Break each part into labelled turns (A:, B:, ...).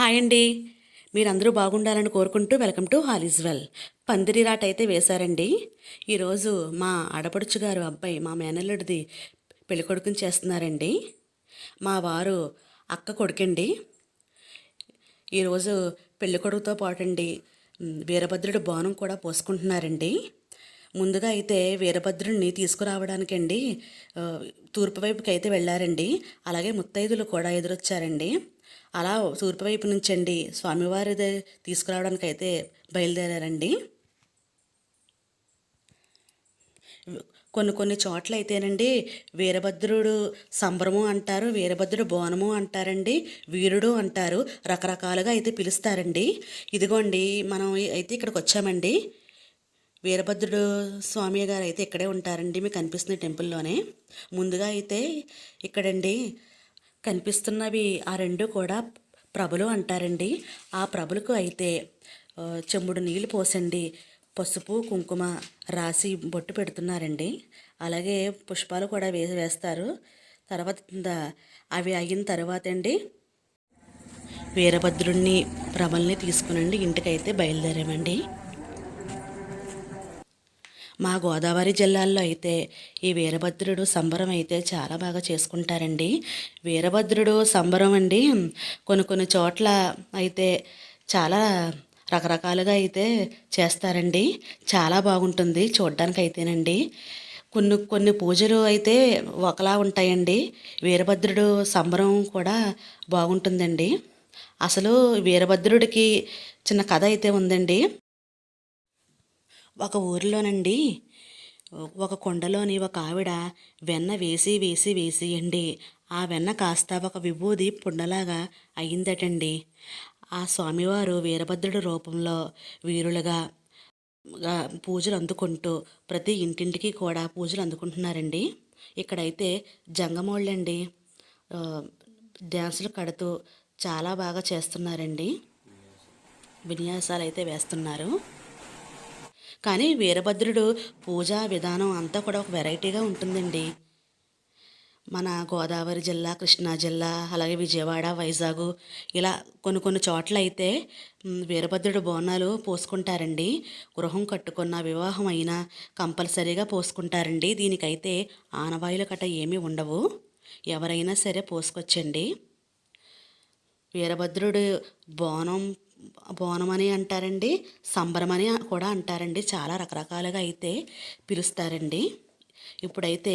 A: Hi అండి. మీరందరూ బాగుండాలని కోరుకుంటూ welcome to all is well. పందిరి రాట అయితే వేశారండి. ఈరోజు మా ఆడపడుచు గారు అబ్బాయి మా మేనల్లుడిది పెళ్ళి కొడుకుని చేస్తున్నారండి. మా వారు అక్క కొడుకండి. ఈరోజు పెళ్ళి కొడుకుతో పాటండి. వీరభద్రుడు బోనం బాణం కూడా పోసుకుంటున్నారండి. ముందుగా అయితే వీరభద్రుడిని తీసుకురావడానికండి తూర్పు వైపుకి అయితే వెళ్ళారండి. అలాగే ముత్తైదులు కూడా ఎదురొచ్చారండి. అలా తూర్పు వైపు నుంచి అండి స్వామివారిది తీసుకురావడానికి అయితే బయలుదేరారండి. కొన్ని కొన్ని చోట్ల అయితేనండి వీరభద్రుడు సంబరము అంటారు వీరభద్రుడు బోనము అంటారండి వీరుడు అంటారు రకరకాలుగా అయితే పిలుస్తారండి. ఇదిగోండి మనం అయితే ఇక్కడికి వచ్చామండి. వీరభద్రుడు స్వామి గారు అయితే ఇక్కడే ఉంటారండి మీకు కనిపిస్తున్న టెంపుల్లోనే. ముందుగా అయితే ఇక్కడండి కనిపిస్తున్నవి. ఆ రెండు కూడా ప్రభలు అంటారండి. ఆ ప్రభలకు అయితే చెంబుడు నీళ్ళు పోసండి. పసుపు కుంకుమ రాసి బొట్టు పెడుతున్నారండి. అలాగే పుష్పాలు కూడా వే వేస్తారు. తర్వాత అవి అయిన తర్వాత అండి వీరభద్రుడిని ప్రభల్ని తీసుకునండి. ఇంటికైతే బయలుదేరామండి. మా గోదావరి జిల్లాల్లో అయితే ఈ వీరభద్రుడు సంబరం అయితే చాలా బాగా చేసుకుంటారండి. వీరభద్రుడు సంబరం అండి కొన్ని కొన్ని చోట్ల అయితే చాలా రకరకాలుగా అయితే చేస్తారండి. చాలా బాగుంటుంది చూడ్డానికి అయితేనండి కొన్ని కొన్ని పూజలు అయితే ఒకలా ఉంటాయండి. వీరభద్రుడు సంబరం కూడా బాగుంటుందండి. అసలు వీరభద్రుడికి చిన్న కథ అయితే ఉందండి. ఒక ఊరిలోనండి. ఒక కొండలోని ఒక ఆవిడ వెన్న వేసి వేసి వేసి అండి ఆ వెన్న కాస్త ఒక విభూది పుండలాగా అయిందటండి. ఆ స్వామివారు వీరభద్రుడి రూపంలో వీరులుగా పూజలు అందుకుంటూ ప్రతి ఇంటింటికి కూడా పూజలు అందుకుంటున్నారండి. ఇక్కడైతే జంగమోళ్ళండి. డ్యాన్సులు కడుతూ చాలా బాగా చేస్తున్నారండి. విన్యాసాలు అయితే వేస్తున్నారు. కానీ వీరభద్రుడు పూజా విధానం అంతా కూడా ఒక వెరైటీగా ఉంటుందండి. మన గోదావరి జిల్లా కృష్ణా జిల్లా అలాగే విజయవాడ వైజాగ్ ఇలా కొన్ని కొన్ని చోట్ల అయితే వీరభద్రుడు బోనాలు పోసుకుంటారండి. గృహం కట్టుకున్న వివాహం అయినా కంపల్సరీగా పోసుకుంటారండి. దీనికైతే ఆనవాయిలు కట్ట ఏమీ ఉండవు. ఎవరైనా సరే పోసుకొచ్చండి. వీరభద్రుడు బోనం బోనం అని అంటారండి సంబరం అని కూడా అంటారండి. చాలా రకరకాలుగా అయితే పిలుస్తారండి. ఇప్పుడైతే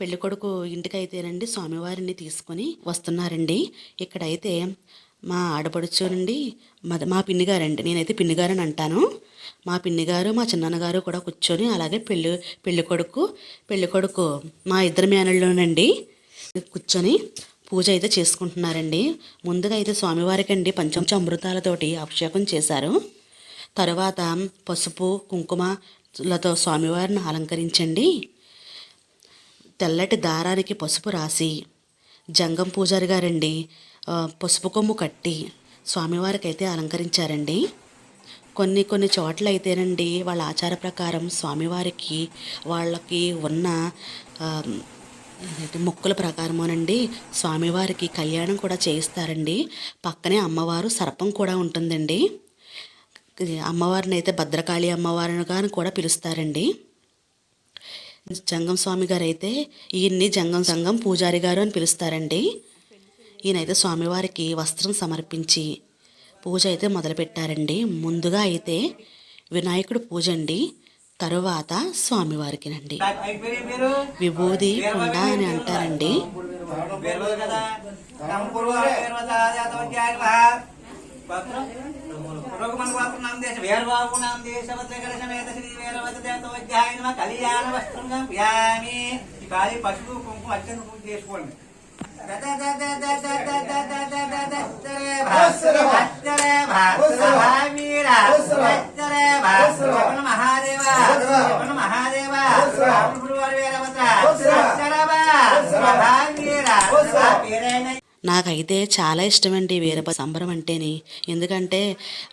A: పెళ్ళికొడుకు ఇంటికైతేనండి స్వామివారిని తీసుకొని వస్తున్నారండి. ఇక్కడైతే మా ఆడపడుచు నుండి మా మా పిన్నిగారండి. నేనైతే పిన్నిగారని అంటాను. మా పిన్నిగారు మా చిన్నన్నగారు కూడా కూర్చొని అలాగే పెళ్ళి పెళ్ళికొడుకు పెళ్ళికొడుకు మా ఇద్దరు మేనల్లోనండి కూర్చొని పూజ అయితే చేసుకుంటున్నారండి. ముందుగా అయితే స్వామివారికి అండి పంచంచ అమృతాలతోటి అభిషేకం చేశారు. తరువాత పసుపు కుంకుమలతో స్వామివారిని అలంకరించండి. తెల్లటి దారానికి పసుపు రాసి జంగం పూజారి గారండి పసుపు కొమ్ము కట్టి స్వామివారికి అయితే అలంకరించారండి. కొన్ని కొన్ని చోట్ల అయితేనండి వాళ్ళ ఆచార ప్రకారం స్వామివారికి వాళ్ళకి ఉన్న ఆ, మొక్కుల ప్రకారమోనండి. స్వామివారికి కళ్యాణం కూడా చేయిస్తారండి. పక్కనే అమ్మవారు సర్పం కూడా ఉంటుందండి. అమ్మవారిని అయితే భద్రకాళి అమ్మవారిగా కూడా పిలుస్తారండి. జంగం స్వామి గారు అయితే ఈయన్ని జంగం సంగం పూజారి గారు అని పిలుస్తారండి. ఈయనైతే స్వామివారికి వస్త్రం సమర్పించి పూజ అయితే మొదలుపెట్టారండి. ముందుగా అయితే వినాయకుడు పూజ అండి. తరువాత స్వామివారికినండి విభూది కుండ అని అంటారండి
B: కంపురు పురోగమన పాత్ర నామ దేశ వేర్వాగు నామ దేశవత సమేత శ్రీ వేరవత దేవతోధ్యాయ నమ కళ్యాణ వస్త్రం వ్యామి ఈ కాళీ పసుపు కుంకుమ అత్యంత పూజ చేసుకోండి మహాదేవ మహాదేవ వీర
A: నాకైతే చాలా ఇష్టమండి వీరభద్ర సంబరం అంటేని. ఎందుకంటే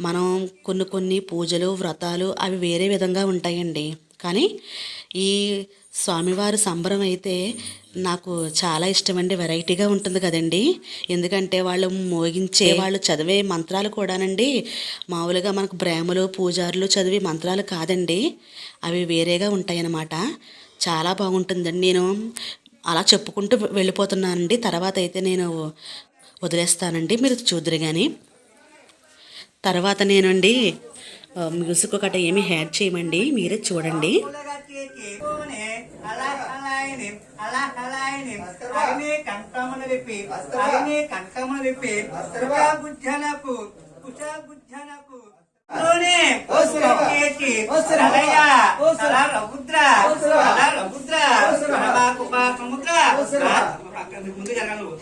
A: మనం కొన్ని కొన్ని పూజలు వ్రతాలు అవి వేరే విధంగా ఉంటాయండి. కానీ ఈ స్వామివారి సంబరం అయితే నాకు చాలా ఇష్టమండి. వెరైటీగా ఉంటుంది కదండి. ఎందుకంటే వాళ్ళు మోగించే వాళ్ళు చదివే మంత్రాలు కూడానండి. మామూలుగా మనకు బ్రాహ్మలు పూజారులు చదివే మంత్రాలు కాదండి. అవి వేరేగా ఉంటాయన్నమాట. చాలా బాగుంటుందండి. నేను అలా చెప్పుకుంటూ వెళ్ళిపోతున్నానండి తర్వాత అయితే నేను వదిలేస్తానండి మీరు చూద్దరు కానీ తర్వాత నేనండి మ్యూజిక్ ఒకటి ఏమి హ్యాడ్ చేయమండి మీరే చూడండి
B: అలా అలాయని అంతకు ముందు జరగాలి నువ్వు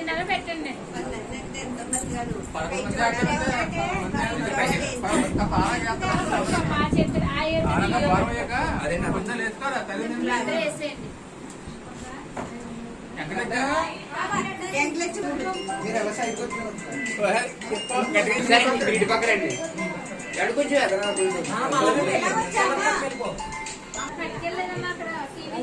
C: నిలబెట్టండి మా చేతులు ఆ అందరూ వేసేయండి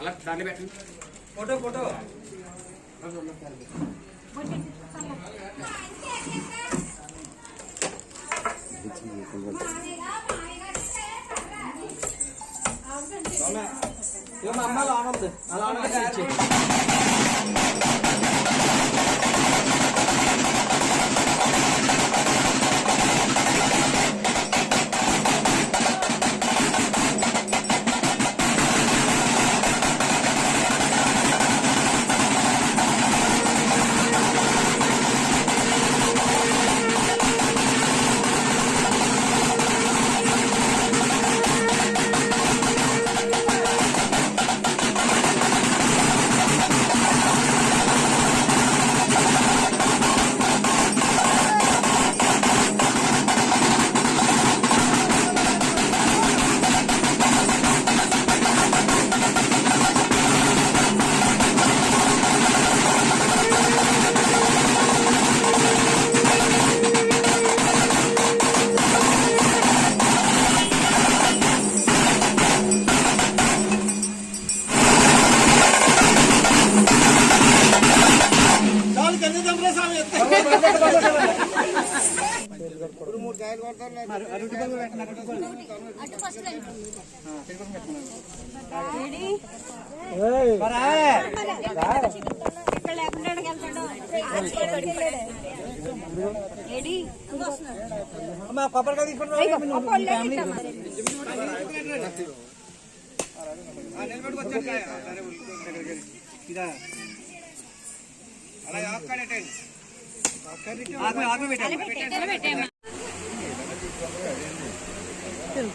C: అలా దాన్ని పెట్టండి.
B: ఫోటో ఫోటో మా అమ్మ అలా ఉంది అలా ఉంది కొబ్బరికాయ తీసుకుంటున్నా ఇదా. అలా ఆపకాడేటండి ఆత్మ ఆత్మ Thank